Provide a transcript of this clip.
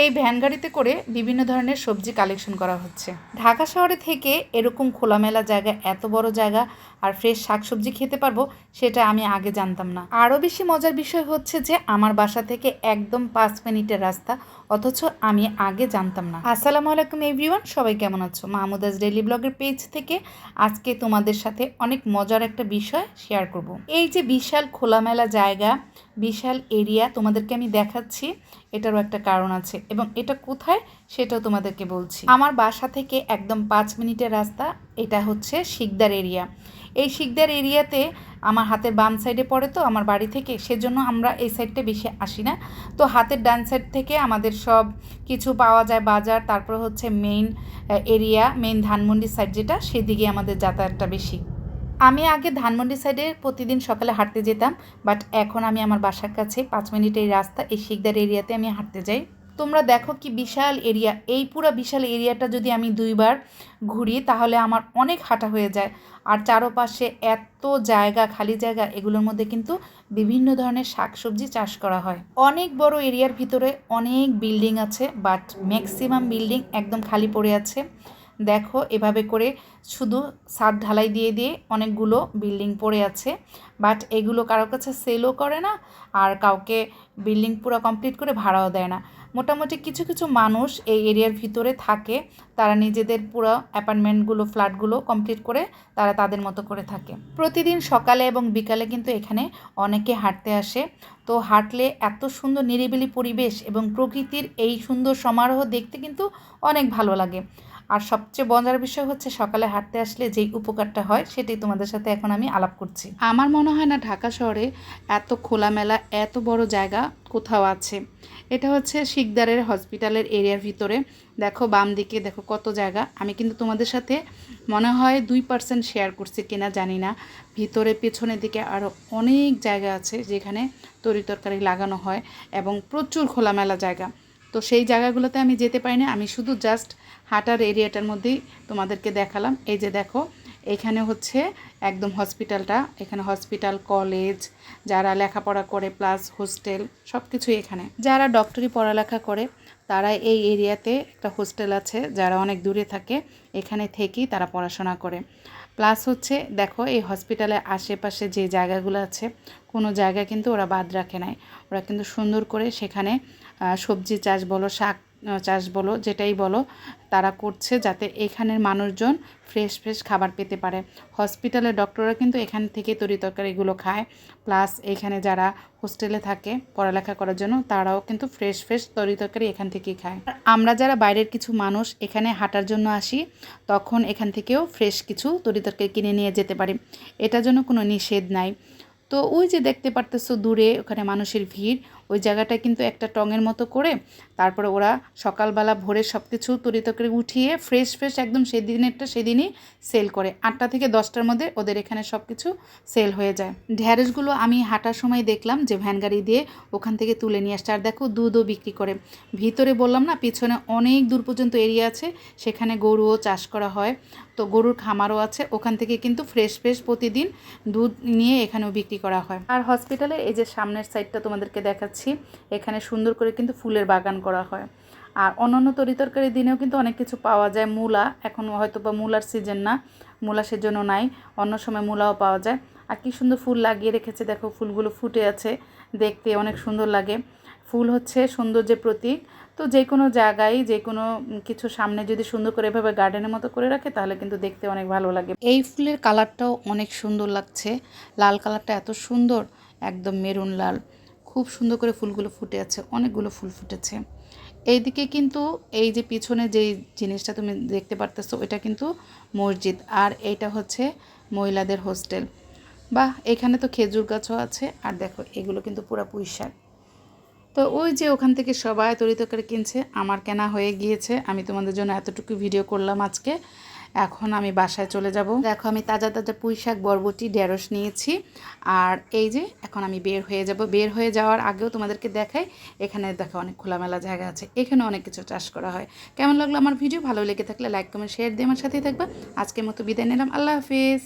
এই ভ্যান গাড়িতে করে বিভিন্ন ধরনের সবজি কালেকশন করা হচ্ছে। ঢাকা শহরে থেকে এরকম খোলামেলা জায়গা, এত বড় জায়গা আর ফ্রেশ শাকসবজি খেতে পারব, সেটা আমি আগে জানতাম না। আরও বেশি মজার বিষয় হচ্ছে যে, আমার বাসা থেকে একদম পাঁচ মিনিটের রাস্তা অথচ আমি আগে জানতাম না। আসসালামু আলাইকুম এভরিওয়ান সবাই কেমন আছো? মাহমুদাজ ডেলি ব্লগের পেজ থেকে আজকে তোমাদের সাথে অনেক মজার একটা বিষয় শেয়ার করব। এই যে বিশাল খোলামেলা জায়গা, বিশাল এরিয়া তোমাদেরকে আমি দেখাচ্ছি, এটারও একটা কারণ আছে এবং এটা কোথায় সেটাও তোমাদেরকে বলছি। আমার বাসা থেকে একদম পাঁচ মিনিটের রাস্তা, এটা হচ্ছে শিকদার এরিয়া এই শিকদার এরিয়াতে আমার হাতের বাম সাইডে পড়ে তো, আমার বাড়ি থেকে, সেজন্য আমরা এই সাইডটা বেশি আসি না। তো হাতের ডান সাইড থেকে আমাদের সব কিছু পাওয়া যায় বাজার, তারপর হচ্ছে main area main Dhanmondi side যেটা, সেদিকে আমাদের যাতায়াতটা বেশি। আমি আগে ধানমন্ডি সাইডে প্রতিদিন সকালে হাঁটতে যেতাম বাট এখন আমি আমার বাসার কাছে পাঁচ মিনিটের রাস্তা এই শিকদার এরিয়াতে আমি হাঁটতে যাই। তোমরা দেখো কি বিশাল এরিয়া, এই পুরো বিশাল এরিয়াটা যদি আমি দুইবার ঘুরি, তাহলে আমার অনেক হাঁটা হয়ে যায়। আর চারোপাশে এত জায়গা, খালি জায়গা, এগুলোর মধ্যে কিন্তু বিভিন্ন ধরনের শাকসবজি চাষ করা হয়। অনেক বড় এরিয়ার ভিতরে অনেক বিল্ডিং আছে, বাট ম্যাক্সিমাম বিল্ডিং একদম খালি পড়ে আছে। দেখো, এভাবে করে শুধু সাদ ঢালাই দিয়ে দিয়ে অনেকগুলো বিল্ডিং পড়ে আছে। বাট এগুলো কারোর কাছে সেলও করে না আর কাউকে বিল্ডিং পুরো কমপ্লিট করে ভাড়াও দেয় না। মোটামুটি কিছু কিছু মানুষ এই এরিয়ার ভিতরে থাকে। তারা নিজেদের পুরো অ্যাপার্টমেন্টগুলো ফ্ল্যাটগুলো কমপ্লিট করে তারা তাদের মতো করে থাকে। প্রতিদিন সকালে এবং বিকালে কিন্তু এখানে অনেকে হাঁটতে আসে। তো হাঁটলে এত সুন্দর নিরিবিলি পরিবেশ এবং প্রকৃতির এই সুন্দর সমারোহ দেখতে কিন্তু অনেক ভালো লাগে। আর সবচেয়ে মজার বিষয় হচ্ছে সকালে হাঁটতে আসলে যেই উপকারটা হয় সেটাই তোমাদের সাথে এখন আমি আলাপ করছি। আমার মনে হয় না ঢাকা শহরে এত খোলামেলা, এত বড় জায়গা কোথাও আছে। এটা হচ্ছে শিকদারের হসপিটালের এরিয়ার ভিতরে। দেখো বাম দিকে, দেখো কত জায়গা। আমি কিন্তু তোমাদের সাথে মনে হয় দুই পার্সেন্ট শেয়ার করছি কিনা জানি না। ভিতরে, পেছনের দিকে আরও অনেক জায়গা আছে যেখানে তরি তরকারি লাগানো হয় এবং প্রচুর খোলামেলা জায়গা। তো সেই জায়গাগুলোতে আমি যেতে পারি না আমি শুধু জাস্ট হাঁটার এরিয়াটার মধ্যেই তোমাদেরকে দেখালাম। এই যে দেখো এখানে হচ্ছে একদম হসপিটালটা, এখানে হসপিটাল, কলেজ, যারা লেখাপড়া করে প্লাস হোস্টেল সব কিছুই এখানে। যারা ডক্টরি পড়ালেখা করে, তারা এই এরিয়াতে একটা হোস্টেল আছে, যারা অনেক দূরে থাকে, এখানে থেকেই তারা পড়াশোনা করে। প্লাস হচ্ছে, দেখো, এই হসপিটালের আশেপাশে যে জায়গাগুলো আছে, কোনো জায়গা কিন্তু ওরা বাদ রাখে নাই। ওরা কিন্তু সুন্দর করে সেখানে সবজি চাষ বলো, শাক চাষ বলো, যেটাই বলো, তারা করছে যাতে এখানের মানুষজন ফ্রেশ ফ্রেশ খাবার পেতে পারে। হসপিটালের ডক্টররা কিন্তু এখান থেকে তরি তরকারিগুলো খায়। প্লাস এখানে যারা হোস্টেলে থাকে, পড়ালেখা করার জন্য, তারাও কিন্তু ফ্রেশ ফ্রেশ তরি তরকারি এখান থেকেই খায়। আমরা যারা বাইরের কিছু মানুষ এখানে হাঁটার জন্য আসি, তখন এখান থেকেও ফ্রেশ কিছু তরি তরকারি কিনে নিয়ে যেতে পারি। এটার জন্য কোনো নিষেধ নাই। তো ওই যে দেখতে পারতেছো দূরে, ওখানে মানুষের ভিড় ওই জায়গাটা কিন্তু একটা টঙের মতো করে তারপরে ওরা সকালবেলা ভোরে সব কিছু তরিত করে উঠিয়ে ফ্রেশ ফ্রেশ একদম সেদিনেরটা সেদিনই সেল করে। আটটা থেকে দশটার মধ্যে ওদের এখানে সব কিছু সেল হয়ে যায়। ঢ্যাঁড়সগুলো আমি হাঁটার সময় দেখলাম যে ভ্যান গাড়ি দিয়ে ওখান থেকে তুলে নিয়ে আসছে। আর দেখো দুধও বিক্রি করে। ভিতরে বললাম না, পিছনে অনেক দূর পর্যন্ত এরিয়া আছে, সেখানে গরুও চাষ করা হয়। তো গরুর খামারও আছে, ওখান থেকে কিন্তু ফ্রেশ ফ্রেশ প্রতিদিন দুধ নিয়ে এখানেও বিক্রি করা হয়। আর হসপিটালে এই যে সামনের সাইডটা তোমাদেরকে দেখাচ্ছি এখানে সুন্দর করে কিন্তু ফুলের বাগান করা হয়। আর অন্যান্য তরিতরকারির দিনেও কিন্তু অনেক কিছু পাওয়া যায়। মূলা, এখন হয়তো বা মূলার সিজন না, মূলা সেজন্য নাই, অন্য সময় মূলাও পাওয়া যায়। আর কি সুন্দর ফুল লাগিয়ে রেখেছে, দেখো ফুলগুলো ফুটে আছে, দেখতে অনেক সুন্দর লাগে। ফুল হচ্ছে সৌন্দর্যের প্রতীক। তো যে কোনো জায়গায়, যে কোনো কিছু সামনে যদি সুন্দর করে এভাবে গার্ডেনের মতো করে রাখে, তাহলে কিন্তু দেখতে অনেক ভালো লাগে। এই ফুলের কালারটাও অনেক সুন্দর লাগছে। লাল কালারটা এত সুন্দর, একদম মেরুন লাল। খুব সুন্দর করে ফুলগুলো ফুটে আছে, অনেকগুলো ফুল ফুটেছে। এইদিকে কিন্তু এই যে পিছনে যেই জিনিসটা তুমি দেখতে পারতেছো, ওইটা কিন্তু মসজিদ। আর এইটা হচ্ছে মহিলাদের হোস্টেল। বা এখানে তো খেজুর গাছও আছে। আর দেখো, এগুলো কিন্তু পুরো পুঁই শাক। তো ওই যে ওখান থেকে সবাই তরিত করে কিনছে, আমার কেনা হয়ে গিয়েছে। আমি তোমাদের জন্য এতটুকু ভিডিও করলাম আজকে। এখন আমি বাসায় চলে যাব। দেখো, আমি তাজা তাজা পুঁই শাক বরবটি, ঢেঁড়স নিয়েছি। আর এই যে, এখন আমি বের হয়ে যাব। বের হয়ে যাওয়ার আগেও তোমাদেরকে দেখাই, এখানে দেখো অনেক খোলামেলা জায়গা আছে। এখানে অনেক কিছু চাষ করা হয়। কেমন লাগল আমার ভিডিও? ভালো লেগে থাকলে লাইক কমেন্ট শেয়ার দিয়ে আমার সাথেই থাকবে। আজকের মতো বিদায় নিলাম। আল্লাহ হাফিজ।